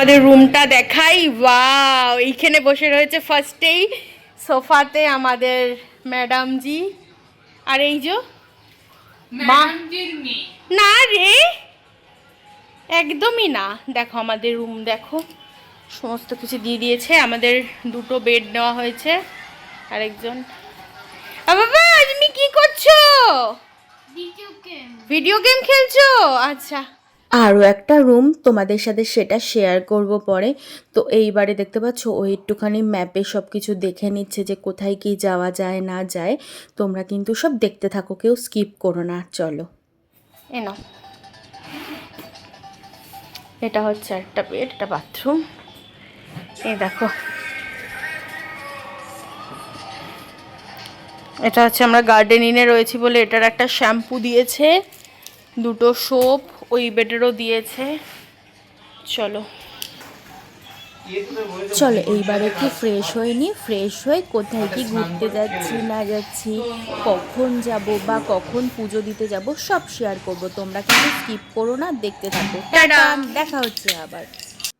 আমাদের রুমটা দেখাই। ওয়াও এইখানে বসে রয়েছে ফার্স্টেই সোফাতে আমাদের ম্যাডামজি। আর এই যে মা না রে একদমই না। দেখো আমাদের রুম দেখো। সমস্ত কিছু দিয়ে দিয়েছে। আমাদের দুটো বেড নেওয়া হয়েছে আরেকজন। বাবা তুমি কি করছ? ভিডিও গেম খেলছো? আচ্ছা। আরও একটা রুম তোমাদের সাথে সেটা শেয়ার করব পরে। তো এইবারে দেখতে পাচ্ছ, ও একটুখানি ম্যাপে সব কিছু দেখে নিচ্ছে যে কোথায় কি যাওয়া যায়, না যায়। তোমরা কিন্তু সব দেখতে থাকো, কেউ স্কিপ করো না, চলো। এনো এটা হচ্ছে একটা বেড একটা বাথরুম এই দেখো। এটা হচ্ছে আমরা গার্ডেনিনে রয়েছি বলে এটার একটা শ্যাম্পু দিয়েছে। দুটো সোপ ওই বেডেরও দিয়েছে। চলো। চলো এইবার একটু ফ্রেশ হয়নি নিই ফ্রেশ হয়ে কোথায় কি ঘুরতে যাচ্ছি না যাচ্ছি কখন যাব বা কখন পুজো দিতে যাব সব শেয়ার করব। তোমরা কিন্তু স্কিপ করো না দেখতে থাকো। দেখা হচ্ছে আবার।